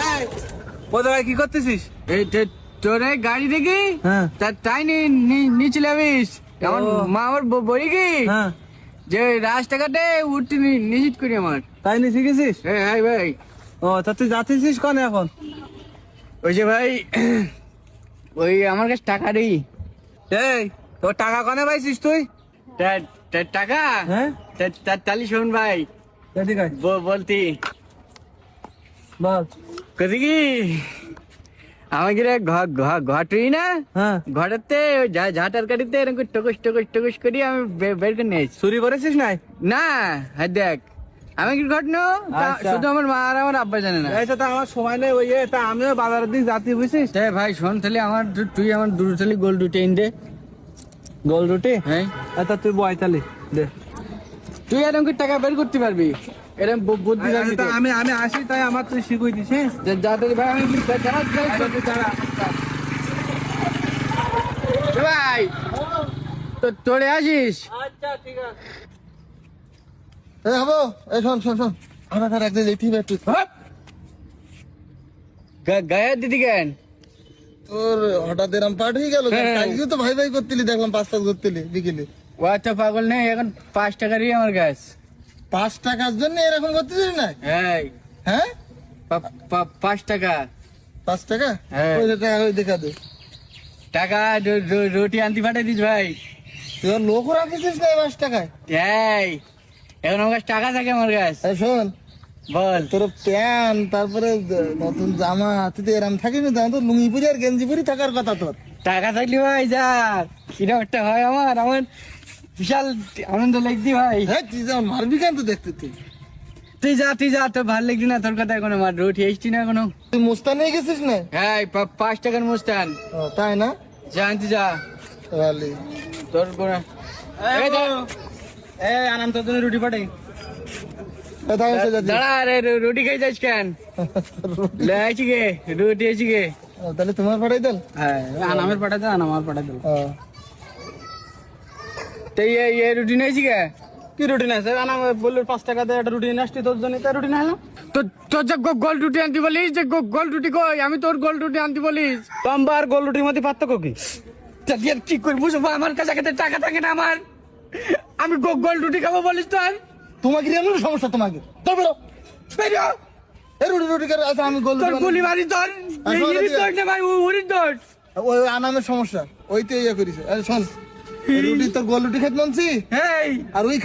ভাই কি করতেছিস? এই তোর গাড়ি দেখি? হ্যাঁ। তার তাই নিচে লাভিস আমার মা আমার বলি কি? হ্যাঁ। যে রাস্তাঘাটে উঠতে নিষেধ করি আমার। তাই নিয়ে শিখেছিস? এই হাই ভাই। ও তা তুই যাচ্ছিস কনে এখন? ওই যে ভাই ওই আমার কাছে টাকা নেই এই তোর টাকা কনে পাইছিস তুই? টাকা? হ্যাঁ। তাহলে শোন ভাই। বলতি। বল। কদি কি আমাকে রে ঘর ঘর ঘটই না? হ্যাঁ। ওই ঝা- ঝাঁটার গাড়িতে এরকম টকস টকস টকস করি আমি বের করে নিয়েছি চুরি করেছিস নাই? না হ্যাঁ দেখ। আমি কি ঘটনো? তা। শুধু আমার মা আর আমার আব্বা জানে না। এই তো তা আমার সময় নেই ওই তা আমিও বাজারের দিক যাচ্ছি বুঝছিস? তাই ভাই শোন তাহলে আমার তুই আমার দুটো তাহলে গোল দুটো এনে দে। গোল রুটি? হ্যাঁ। আচ্ছা তুই বয় তালি দে। তুই এরকম টাকা বের করতে পারবি? এরকম বুদ্ধি আমি আমি আসি তাই আমার তুই শিখুই দিস হ্যাঁ? যা- যা ভাই আমি ভাই তো তোরে আসিস? আচ্ছা ঠিক আছে। এই হব এই শোন শোন শোন। আমার একদিন যেতে! গা- গায়ের দিদি কেন? তোর হঠাৎ এরম পাঠ হয়ে গেল হ্যাঁ। কালকে তো ভাই ভাই করতিলি দেখলাম পাঁচ টাকা করতিলি বিকেলে। ও আচ্ছা পাগল নেই এখন পাঁচ টাকারই আমার গাছ পাঁচ টাকার জন্য এরকম করতেছিস না এই। হ্যাঁ? পাঁচ টাকা। পাঁচ টাকা? হ্যাঁ। টাকা দেখা দে। টাকা রুটি আনতে পাঠিয়ে দিস ভাই। তুই লোক রাখিস না পাঁচ টাকায়? এই। এখন আমার কাছে টাকা থাকে আমার কাছে। শোন বল। তোর প্যান্ট তারপরে নতুন জামা তুই তো এরম থাকিস না তো লুঙ্গি পরি আর গেঞ্জি পরি থাকার কথা তোর। টাকা থাকলে ভাই যা। কিরম একটা হয় আমার? আমার বিশাল আনন্দ লাগছি ভাই। হ্যাঁ তুই যেমন মারবি কেন তো দেখতে তুই? তুই যা তুই যা তোর ভালো লাগছে না তোর কথা এখন আমার রুটি এসছি না এখনও? তুই মুস্তান নিয়ে গেছিস না? হ্যাঁ পাঁচ টাকার মুস্তান। ও, তাই না? যা আনতে যা। তোর কোনো এই তোর জন্য রুটি পাঠাই। রুটি খাই যাস কেন? গে রুটি গে। তাহলে তোমার পাঠাই দেন হ্যাঁ আনামের ও, তো এই এই রুটি নিয়েছি গে? কি রুটি না স্যার বলল পাঁচ টাকা দিয়ে একটা রুটি নিয়ে আসছি তোর জন্য তাই রুটি না তো তোর যে গো- গোল রুটি আনতে বলিস যে গো- গোল রুটি কই? আমি তোর গোল রুটি আনতে বলিস। লম্বা আর গোল রুটির মধ্যে পার্থক্য কি? তা কি করব? বুঝব আমার কাছে কাছে টাকা থাকে না আমার। আমি গো- গোল রুটি খাব বলিস তোর তোমাকে সমস্যা তোমাকে? তোর বেরো। রুটি রুটি করে আছে আমি গোল গুলি মারি তোর ইরির তোর না ভাই উ- উরির তোর। ওই আনামের সমস্যা। ওইতে ইয়ে করিস আরে শোন। রুটি গোল রুটি খেতে মনছি? এই। আর ওই